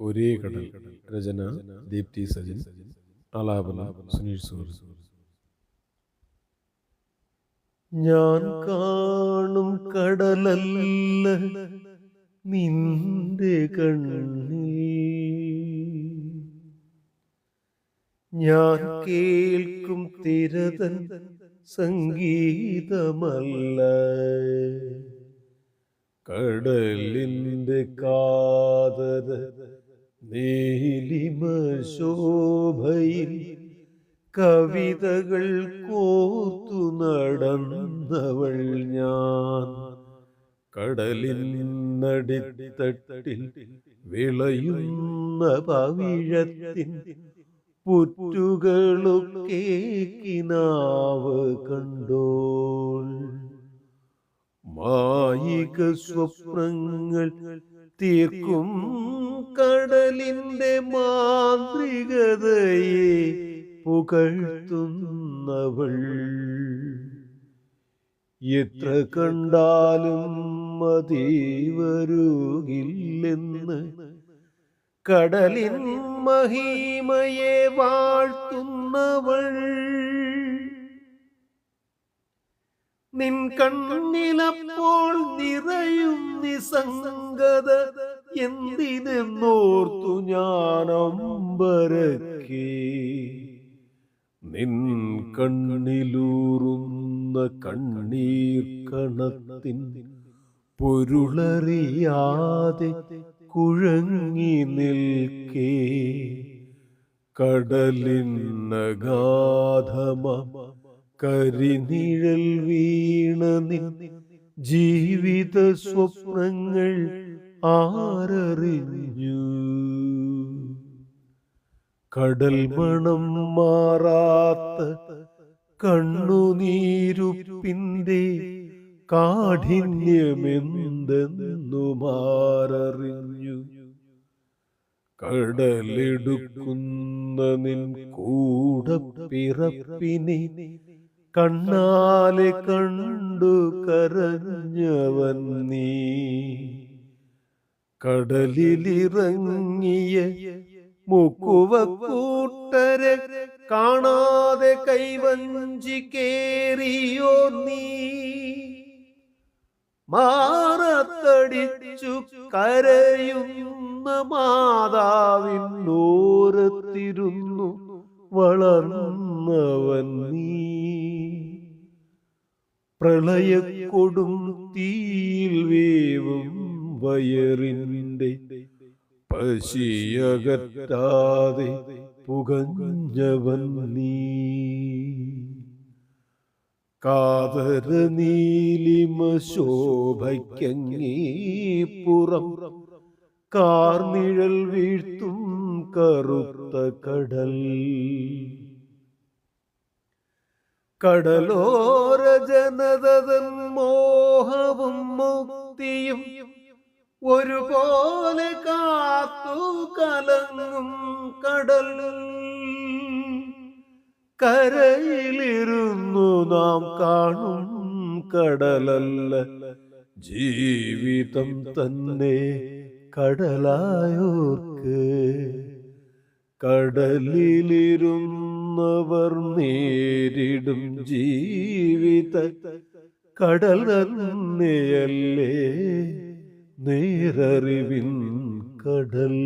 ഒരേ കടൽ രചന ദീപ്തി സജിൻ ആലാപന സുനീഷ് സൂർ ഞാൻ കാണും കടലല്ല നിന്റെ കണ്ണിൽ. ഞാൻ കേൾക്കും തിരതൻ സംഗീതമല്ല. കടലിന്റെ കാതര നീലിമ ശോഭയിൽ കവിതകൾ കോർത്തു നടന്നവൾ ഞാൻ. കടലിനടിത്തട്ടിൽ വിളയുന്ന പവിഴത്തിൻ പുറ്റുകളൊക്കെ കിനാവ് കണ്ടോൾ. മായിക സ്വപ്നങ്ങൾ തീർക്കും കടലിന്റെ മാന്ത്രികതയെ പുകഴ്ത്തുന്നവൾ. എത്ര കണ്ടാലും മതി വരുകില്ലെന്ന് കടലിൻ മഹിമയെ വാഴ്ത്തുന്നവൾ. നിൻ കണ്ണിലപ്പോൾ നിറയും നിസംഗത എന്തിനെന്നോർത്തു ഞാനമ്പരക്കേ നിൻ കണ്ണിലൂറുന്ന കണ്ണീർ കണത്തിൻ പൊരുളറിയാതെ കുഴങ്ങി നിൽക്കേ. കടലിൻ നഗാധമ കരിനിഴൽ വീണ നിൻ ജീവിത സ്വപ്നങ്ങൾ ആരറിഞ്ഞു. കടൽ മണം മാറാത്ത കണ്ണുനീരുപ്പിന്റെ കാഠിന്യമെന്തെന്നു മാററിഞ്ഞു കടലെടുക്കുന്ന നിൻ കൂടപ്പിറപ്പിനെ കണ്ണാലെ കണ്ടു കരഞ്ഞവൻ നീ. കടലിലിറങ്ങിയ മുക്കുവ കൂട്ടരെ കാണാതെ കൈവഞ്ചി കേറിയോ നീ. മാറത്തടിച്ചു കരയുന്ന മാതാവിന്നോരത്തിരുന്നു വളർന്നവൻ നീ. പ്രളയക്കൊടും തീയിൽ വേവും വയറിന്റെ പശിയകറ്റാതെ പുകഞ്ഞവൻ നീ. കാതര നീലിമ ശോഭയ്ക്കങ്ങീപ്പുറം കാർനിഴൽ വീഴ്ത്തും കറുത്ത കടൽ. കടലോര ജനതൻ മോഹവും മുക്തിയും ഒരുപോലെ കാത്തു കലങ്ങും കടൽ. കരയിലിരുന്നു നാം കാണും കടലല്ല. ജീവിതം തന്നെ കടലായോർക്ക്. കടലിലിരുന്നവർ നേരിടും ജീവിത കടൽ നന്നയല്ലേ നേരറിവിൻ കടൽ.